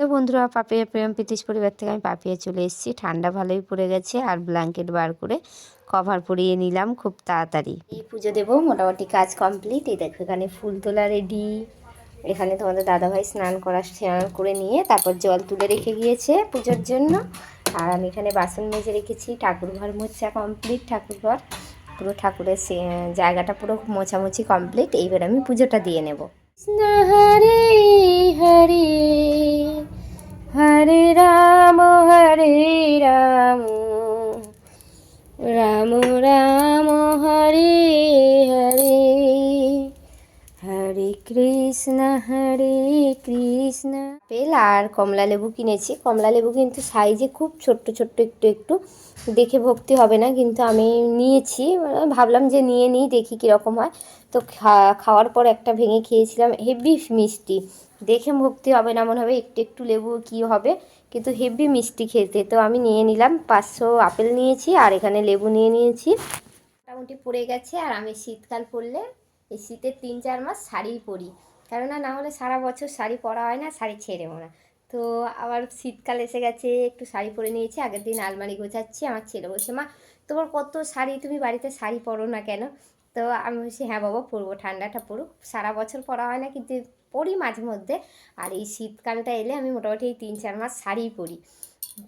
তো বন্ধুরা পাপিয়া প্রেম প্রীতিশ পরিবার থেকে আমি পাপিয়া চলে এসেছি। ঠান্ডা ভালোই পড়ে গেছে আর ব্ল্যাঙ্কেট বার করে কভার পরিয়ে নিলাম খুব তাড়াতাড়ি। এই পুজো দেবো মোটামুটি কাজ কমপ্লিট এই দেখো এখানে ফুল তোলা রেডি এখানে তোমাদের দাদাভাই স্নান করা স্নান করে নিয়ে তারপর জল তুলে রেখে গিয়েছে পুজোর জন্য। আর আমি এখানে বাসন মেজে রেখেছি ঠাকুর ঘর মোছা কমপ্লিট ঠাকুর ঘর পুরো ঠাকুরের সে- জায়গাটা পুরো মোছামুছি কমপ্লিট এইবার আমি পুজোটা দিয়ে নেব। হরে কৃষ্ণ, হরে কৃষ্ণ। আপেল আর কমলা লেবু কিনেছি। কমলা লেবু কিন্তু সাইজে খুব ছোট্ট ছোট্ট, একটু একটু। দেখে ভক্তি হবে না, কিন্তু আমি নিয়েছি। ভাবলাম যে নিয়ে নিই, দেখি কীরকম হয়। তো খাওয়ার পর একটা ভেঙে খেয়েছিলাম হেভি মিষ্টি। দেখে ভক্তি হবে না, মনে হবে একটু একটু লেবু কি হবে। কিন্তু হেভি মিষ্টি খেতে। তো আমি নিয়ে নিলাম, পাঁচশো আপেল নিয়েছি, আর এখানে লেবু নিয়ে নিয়েছি। মোটামুটি পড়ে গেছে, আর আমি শীতকাল পরলে এই শীতের তিন চার মাস শাড়িই পরি। কেননা না হলে সারা বছর শাড়ি পরা হয় না, শাড়ি ছেড়েও না। তো আবার শীতকাল এসে গেছে, একটু শাড়ি পরে নিয়েছি, আগের দিন আলমারি গোছাচ্ছি, আমার ছেলে বলছে, মা, তোমার কত শাড়ি, তুমি বাড়িতে শাড়ি পরো না কেন? তো আমি বলছি হ্যাঁ বাবা, পরবো, ঠান্ডাটা পড়ুক সারা বছর পরা হয় না, কিন্তু পরি মাঝে মধ্যে। আর এই শীতকালটা এলে আমি মোটামুটি এই তিন চার মাস শাড়িই পরি।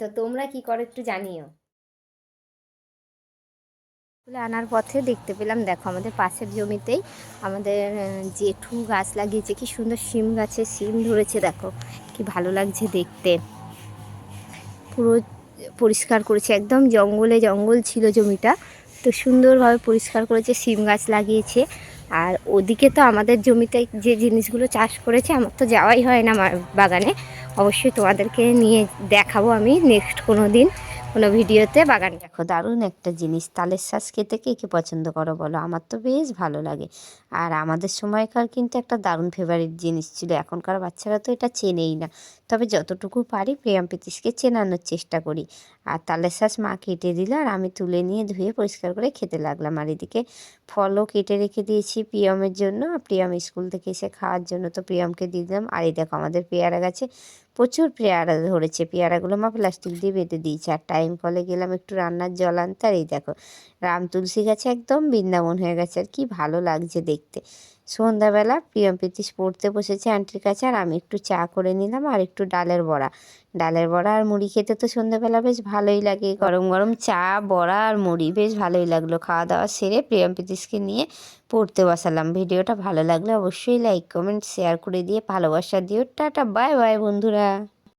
তো তোমরা কি করো একটু জানিও। আনার পথে দেখতে পেলাম, দেখো আমাদের পাশের জমিতেই আমাদের জেঠু গাছ লাগিয়েছে, কি সুন্দর শিম গাছে শিম ধরেছে, দেখো কি ভালো লাগছে দেখতে। পুরো পরিষ্কার করেছে, একদম জঙ্গলে জঙ্গল ছিল জমিটা, তো সুন্দরভাবে পরিষ্কার করেছে, শিম গাছ লাগিয়েছে। আর ওদিকে তো আমাদের জমিতে যে জিনিসগুলো চাষ করেছে, আমার তো যাওয়াই হয় না বাগানে। অবশ্যই তোমাদেরকে নিয়ে দেখাবো আমি নেক্সট কোনো দিন। কোনো ভিডিওতে বাগান। দেখো, দারুণ একটা জিনিস। তালের শ্বাস খেতে কে কে পছন্দ করো বলো? আমার তো বেশ ভালো লাগে। আর আমাদের সময়কার কিন্তু একটা দারুণ ফেভারিট জিনিস ছিল। এখনকার বাচ্চারা তো এটা চেনেই না। তবে যতটুকু পারি প্রিয়াম প্রীতিশকে চেনানোর চেষ্টা করি। আর তালের শ্বাস মা কেটে দিল আর আমি তুলে নিয়ে ধুয়ে পরিষ্কার করে খেতে লাগলাম। আর এদিকে ফলও কেটে রেখে দিয়েছি প্রিয়মের জন্য। প্রিয়ম স্কুল থেকে এসে খাওয়ার জন্য তো প্রিয়মকে দিয়ে দিলাম। আর এই দেখো আমাদের পেয়ারা গাছে প্রচুর পেয়ারা ধরেছে। পেয়ারাগুলো মা প্লাস্টিক দিয়ে বেঁধে দিয়েছে। আর টাইম কলে গেলাম একটু রান্নার জল আনতে। আর এই দেখো রাম তুলসী গাছে একদম বৃন্দাবন হয়ে গেছে। আর কি ভালো লাগছে দেখতে। সন্ধ্যাবেলা প্রিয়ম প্রীতিশ পড়তে বসেছে আন্টির কাছে আর আমি একটু চা করে নিলাম আর একটু ডালের বড়া। ডালের বড়া আর মুড়ি খেতে তো সন্ধ্যাবেলা বেশ ভালোই লাগে। গরম গরম চা, বড়া আর মুড়ি বেশ ভালোই লাগল। খাওয়া দাওয়া সেরে প্রিয়ম প্রীতিশকে নিয়ে পড়তে বসালাম। ভিডিওটা ভালো লাগলে অবশ্যই লাইক কমেন্ট শেয়ার করে দিয়ে ভালোবাসা দিও। টাটা বাই বাই বন্ধুরা।